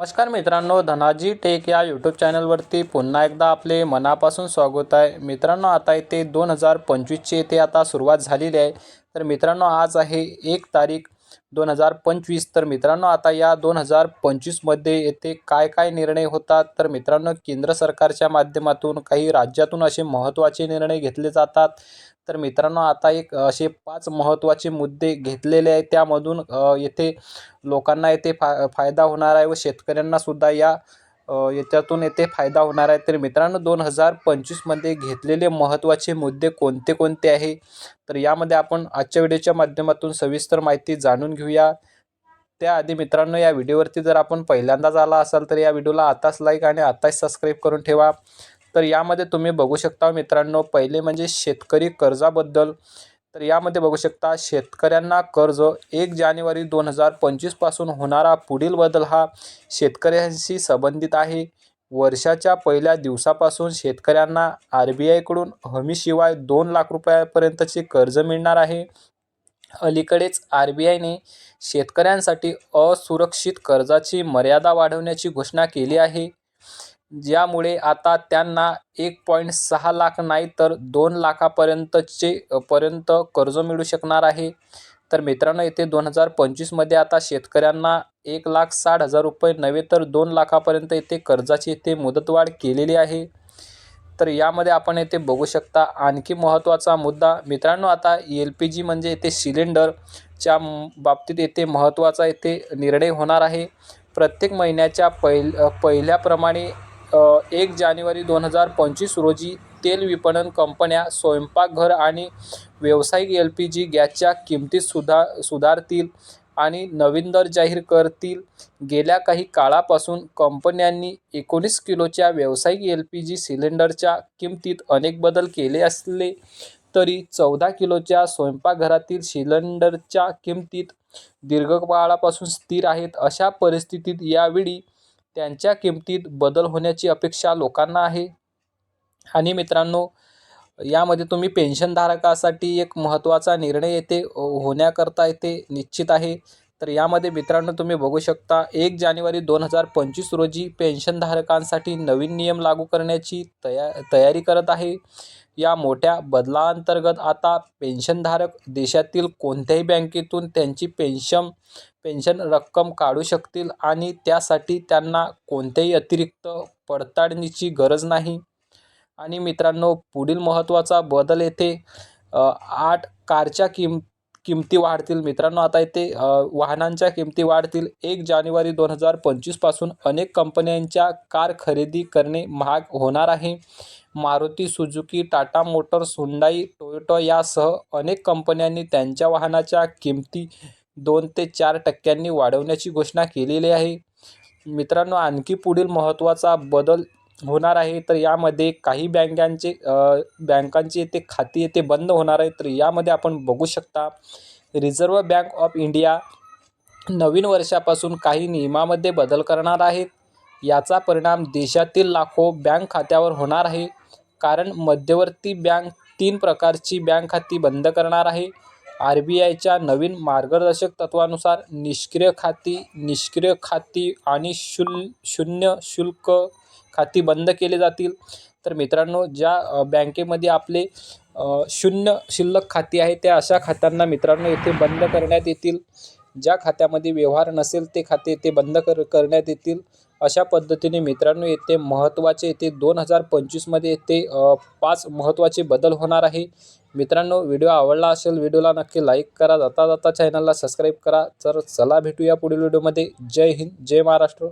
नमस्कार मित्रांनो धनाजी टेक या यूट्यूब चॅनलवरती पुन्हा एकदा आपले मनापासून स्वागत आहे. मित्रांनो आता येते दोन हजार पंचवीसची येथे आता सुरुवात झालेली आहे. तर मित्रांनो आज आहे एक तारीख दोन हजार पंचवीस. तर मित्रांनो आता या दोन हजार पंचवीसमध्ये येथे काय काय निर्णय होतात? तर मित्रांनो केंद्र सरकारच्या माध्यमातून काही राज्यातून असे महत्त्वाचे निर्णय घेतले जातात. तर मित्रांनो आता एक असे पाच महत्त्वाचे मुद्दे घेतलेले आहेत. त्यामधून येथे लोकांना येथे फा फायदा होणार आहे व शेतकऱ्यांनासुद्धा या याच्यातून येथे फायदा होणार आहे. तर मित्रांनो दोन हजार पंचवीसमध्ये घेतलेले महत्त्वाचे मुद्दे कोणते कोणते आहे? तर यामध्ये आपण आजच्या व्हिडिओच्या माध्यमातून सविस्तर माहिती जाणून घेऊया. त्याआधी मित्रांनो या व्हिडिओवरती जर आपण पहिल्यांदाच आला असाल तर या व्हिडिओला आताच लाईक आणि आताच सबस्क्राईब करून ठेवा. तर यामध्ये तुम्ही बघू शकता मित्रांनो पहिले म्हणजे शेतकरी कर्जाबद्दल. तर यामध्ये बघू शकता शेतकऱ्यांना कर्ज एक जानेवारी दोन हजार पंचवीसपासून होणारा पुढील बदल हा शेतकऱ्यांशी संबंधित आहे. वर्षाच्या पहिल्या दिवसापासून शेतकऱ्यांना आर बी आयकडून हमीशिवाय दोन लाख रुपयापर्यंतचे कर्ज मिळणार आहे. अलीकडेच आर बी आयने शेतकऱ्यांसाठी असुरक्षित कर्जाची मर्यादा वाढवण्याची घोषणा केली आहे. ज्यामुळे आता त्यांना एक पॉईंट सहा लाख नाही तर दोन लाखापर्यंतचे पर्यंत कर्ज मिळू शकणार आहे. तर मित्रांनो येथे दोन हजार पंचवीसमध्ये आता शेतकऱ्यांना एक लाख साठ हजार रुपये नव्हे तर दोन लाखापर्यंत येथे कर्जाची येथे मुदतवाढ केलेली आहे. तर यामध्ये आपण येथे बघू शकता आणखी महत्त्वाचा मुद्दा. मित्रांनो आता एल पी जी म्हणजे येथे सिलेंडरच्या बाबतीत येथे महत्त्वाचा येथे निर्णय होणार आहे. प्रत्येक महिन्याच्या पहिल पहिल्याप्रमाणे एक जानेवारी दोन हजार पंचवीस रोजी तेल विपणन कंपन्या स्वयंपाकघर आणि व्यावसायिक एल पी जी गॅसच्या किमतीत सुधा सुधारतील आणि नवीन दर जाहीर करतील. गेल्या काही काळापासून कंपन्यांनी एकोणीस किलोच्या व्यावसायिक एल पी जी सिलेंडरच्या किमतीत अनेक बदल केले असले तरी चौदा किलोच्या स्वयंपाकघरातील सिलेंडरच्या किमतीत दीर्घकाळापासून स्थिर आहेत अशा परिस्थितीत यावेळी त्यांच्या किमतीत बदल होण्याची अपेक्षा लोकांना आहे. आणि मित्रांनो यामध्ये तुम्ही पेन्शनधारकासाठी एक महत्त्वाचा निर्णय येथे होण्याकरता येथे निश्चित आहे. तर यामध्ये मित्रांनो तुम्ही बघू शकता एक जानेवारी दोन हजार पंचवीस रोजी पेन्शनधारकांसाठी नवीन नियम लागू करण्याची तया तयारी करत आहे. या मोठ्या बदलाअंतर्गत आता पेन्शनधारक देशातील कोणत्याही बँकेतून त्यांची पेन्शन पेन्शन रक्कम काढू शकतील आणि त्यासाठी त्यांना कोणत्याही अतिरिक्त पडताळणीची गरज नाही. आणि मित्रांनो पुढील महत्त्वाचा बदल येथे आठ कारच्या किम किमती वाढतील. मित्रांनो आता इथे वाहनांच्या किमती वाढतील. एक जानेवारी दोन हजार पंचवीसपासून अनेक कंपन्यांच्या कार खरेदी करणे महाग होणार आहे. Maruti Suzuki Tata motors Hyundai Toyota यासह अनेक कंपन्यांनी त्यांच्या वाहनाच्या किमती दोन ते चार टक्क्यांनी वाढवण्याची घोषणा केलेली आहे. मित्रांनो आणखी पुढील महत्त्वाचा बदल होणार आहे तर यामध्ये काही बँकांचे बँकांचे ते खाते खाती बंद होणार आहे तर यामध्ये आपण बघू शकता रिझर्व्ह बँक ऑफ इंडिया नवीन वर्षापासून काही नियमामध्ये बदल करणार आहेत याचा परिणाम देशातील लाखो बँक खात्यावर होणार आहे कारण मध्यवर्ती बँक तीन प्रकारची बँक खाती बंद करणार आहे. आर बी आयच्या नवीन मार्गदर्शक तत्वानुसार निष्क्रिय खाती निष्क्रिय खाती आणि शून्य शुल्क खाती बंद केले जातील. तर मित्रांनो ज्या बँकेमध्ये आपले शून्य शिल्लक खाती आहे त्या अशा खात्यांना मित्रांनो येथे बंद करण्यात येतील. ज्या खात्यामध्ये व्यवहार नसेल ते खाते ते बंद कर करण्यात येतील. अशा पद्धतीने मित्रांनो येथे महत्त्वाचे येथे दोन हजार पंचवीसमध्ये येथे पाच महत्त्वाचे बदल होणार आहे. मित्रांनो व्हिडिओ आवडला असेल व्हिडिओला नक्की लाईक करा. जाता जाता चॅनलला सबस्क्राईब करा. तर चला भेटूया पुढील व्हिडिओमध्ये. जय हिंद जय महाराष्ट्र.